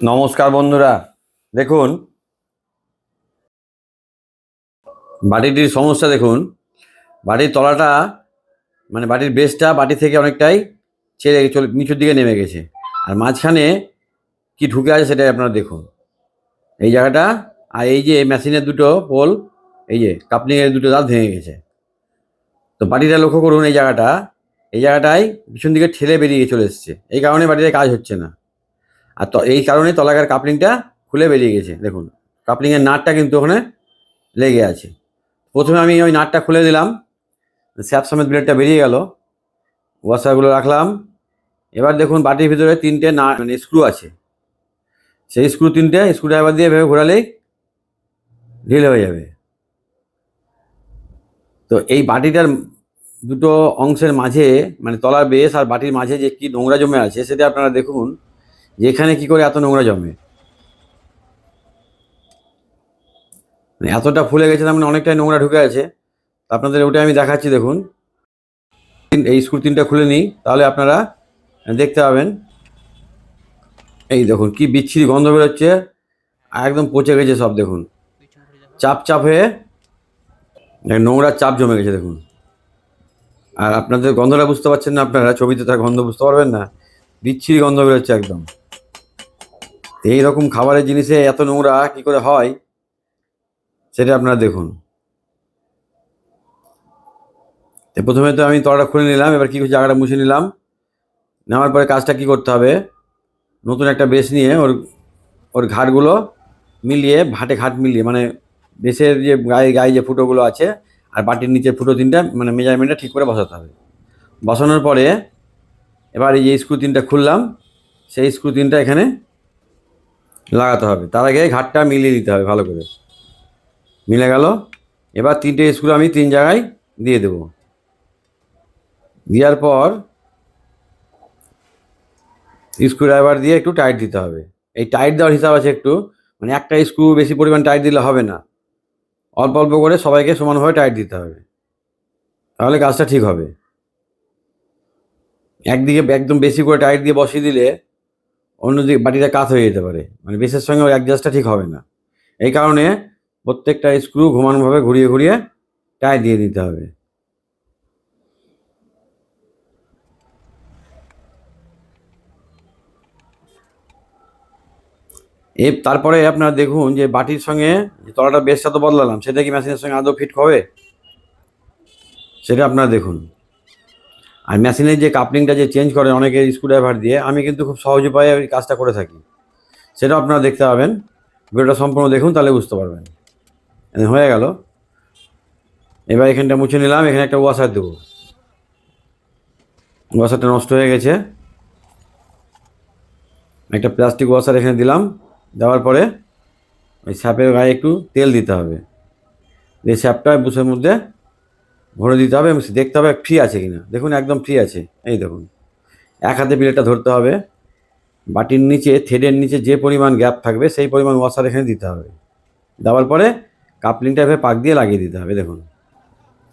নমস্কার বন্ধুরা। দেখুন বাটিটির সমস্যা দেখুন। বাটির তলাটা মানে বাটির বেসটা বাটি থেকে অনেকটাই ছেড়ে চলে, নিচুর দিকে নেমে গেছে। আর মাঝখানে কি ঢুকে আছে সেটাই আপনারা দেখুন। এই জায়গাটা, আর এই যে মেশিনের দুটো পোল, এই যে কাপলিংয়ের দুটো দাঁত ভেঙে গেছে। তো বাটিটা লক্ষ্য করুন এই জায়গাটা। এই জায়গাটায় পিছন দিকে ঠেলে বেরিয়ে চলে এসছে। এই কারণে বাটিতে কাজ হচ্ছে না। আর এই কারণে তলাকার কাপলিংটা খুলে বেরিয়ে গেছে, দেখুন। কাপলিংয়ের নাটটা কিন্তু ওখানে লেগে আছে। প্রথমে আমি ওই নাটটা খুলে দিলাম স্যাপ সমেত ব্লেডটা বেরিয়ে গেল, ওয়াশারগুলো রাখলাম। এবার দেখুন, বাটির ভিতরে তিনটে না মানে স্ক্রু আছে। সেই স্ক্রু তিনটে স্ক্রু ড্রাইভার দিয়ে ভেবে ঘোরালেই ঢিল হয়ে যাবে। তো এই বাটিটার দুটো অংশের মাঝে মানে তলার বেশ আর বাটির মাঝে যে কি নোংরা জমে আছে, সেটা আপনারা দেখুন। এখানে কি করে এত নোংরা জমে? মানে এতটা ফুলে গেছে, তার মানে অনেকটাই নোংরা ঢুকে আছে। আপনাদের ওটা আমি দেখাচ্ছি, দেখুন। এই স্ক্রু তিনটা খুলে নিই, তাহলে আপনারা দেখতে পাবেন। এই দেখুন, কি বিচ্ছিরি গন্ধ বেরোচ্ছে। একদম পচে গেছে সব, দেখুন। চাপ চাপ হয়ে নোংরা চাপ জমে গেছে, দেখুন। আর আপনাদের গন্ধটা বুঝতে পারছেন না আপনারা, ছবিতে তার গন্ধ বুঝতে পারবেন না। বিচ্ছিরি গন্ধ বেরোচ্ছে একদম। এই রকম খাবারের জিনিসে এত নোংরা কি করে হয়, সেটা আপনারা দেখুন। প্রথমে তো আমি তলাটা খুলে নিলাম, এবার কি জায়গাটা মুছে নিলাম। নেওয়ার পরে কাজটা কি করতে হবে, নতুন একটা বেশ নিয়ে ওর ওর ঘাটগুলো মিলিয়ে ভাটে ঘাট মিলিয়ে মানে বেশের যে গায়ে গায়ে যে ফুটোগুলো আছে, আর বাটির নিচের ফুটো তিনটা মানে মেজারমেন্টটা ঠিক করে বসাতে হবে। বসানোর পরে এবার এই যে স্ক্রু তিনটা খুললাম, সেই স্ক্রু তিনটা এখানে লাগাতে হবে। তার আগে ঘাটটা মিলিয়ে দিতে হবে ভালো করে। মিলে গেল। এবার তিনটে স্ক্রু আমি তিন জায়গায় দিয়ে দেবো। দেওয়ার পর স্ক্রু ড্রাইভার দিয়ে একটু টাইট দিতে হবে। এই টাইট দেওয়ার হিসাব আছে একটু। মানে একটা স্ক্রু বেশি পরিমাণ টাইট দিলে হবে না। অল্প অল্প করে সবাইকে সমানভাবে টাইট দিতে হবে। তাহলে কাজটা ঠিক হবে। একদিকে একদম বেশি করে টাইট দিয়ে বসিয়ে দিলে অন্যদিকে বাটিটা কাত হয়ে যেতে পারে। মানে বেসের সঙ্গে অ্যাডজাস্টটা ঠিক হবে না। এই কারণে প্রত্যেকটা স্ক্রু ঘুমানোভাবে ঘুরিয়ে ঘুরিয়ে টাইট দিয়ে দিতে হবে। এ তারপরে আপনারা দেখুন যে বাটির সঙ্গে যে তলাটা বেসটা তো বদলালাম, সেটা কি মেশিনের সঙ্গে আদৌ ফিট হবে? সেটা আপনারা দেখুন। আর মেশিনের যে কাপলিংটা যে চেঞ্জ করে অনেকে স্ক্রুড্রাইভার দিয়ে, আমি কিন্তু খুব সহজ উপায়ে ওই কাজটা করে থাকি। সেটা আপনারা দেখতে পাবেন। ভিডিওটা সম্পূর্ণ দেখুন, তাহলে বুঝতে পারবেন। হয়ে গেল। এবার এখানটা মুছে নিলাম, এখানে একটা ওয়াশার দেবো। ওয়াশারটা নষ্ট হয়ে গেছে। একটা প্লাস্টিক ওয়াশার এখানে দিলাম। দেওয়ার পরে ওই স্যাপের গায়ে একটু তেল দিতে হবে। এই স্যাপটা বুসের মধ্যে ভরে দিতে হবে এবং দেখতে হবে ফ্রি আছে কিনা। দেখুন, একদম ফ্রি আছে। এই দেখুন, এক হাতে প্লেটটা ধরতে হবে। বাটির নিচে থ্রেডের নিচে যে পরিমাণ গ্যাপ থাকবে, সেই পরিমাণ ওয়াশার এখানে দিতে হবে। দেওয়ার পরে কাপলিংটা এভাবে পাক দিয়ে লাগিয়ে দিতে হবে, দেখুন।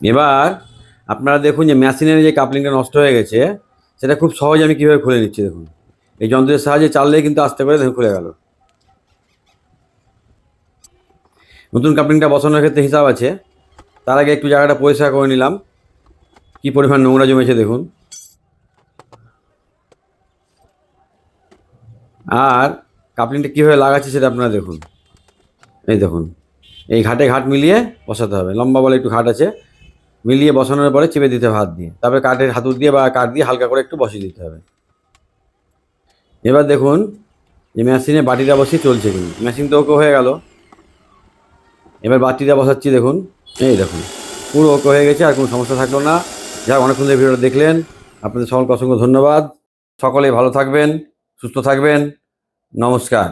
এবার আপনারা দেখুন যে মেশিনের যে কাপলিংটা নষ্ট হয়ে গেছে, সেটা খুব সহজ আমি কীভাবে খুলে নিচ্ছি, দেখুন। এই যন্ত্রের সাহায্যে চাললেই কিন্তু আস্তে করে, দেখুন, খুলে গেল। নতুন কাপলিংটা বসানোর ক্ষেত্রে হিসাব আছে। তার আগে একটু জায়গাটা পরিষ্কার করে নিলাম। কি পরিমাণ নোংরা জমেছে দেখুন। আর কাপলিংটা কীভাবে লাগাচ্ছে সেটা আপনারা দেখুন। এই দেখুন, এই ঘাটে ঘাট মিলিয়ে বসাতে হবে। লম্বা বলে একটু ঘাট আছে। মিলিয়ে বসানোর পরে চেপে দিতে হবে হাত দিয়ে। তারপরে কাঠের হাতুর দিয়ে বা কাঠ দিয়ে হালকা করে একটু বসিয়ে দিতে হবে। এবার দেখুন, যে মেশিনে বাটিটা বসিয়ে চলছে কিন্তু। মেশিন তো ওকে হয়ে গেল। এবার বাটিটা বসাচ্ছি দেখুন। এই দেখুন, পুরো ওকে হয়ে গেছে, আর কোনো সমস্যা থাকল না। যাক, অনেক সুন্দর ভিডিওটা দেখলেন। আপনাদের সকলকে অসংখ্য ধন্যবাদ। সকলেই ভালো থাকবেন, সুস্থ থাকবেন। নমস্কার।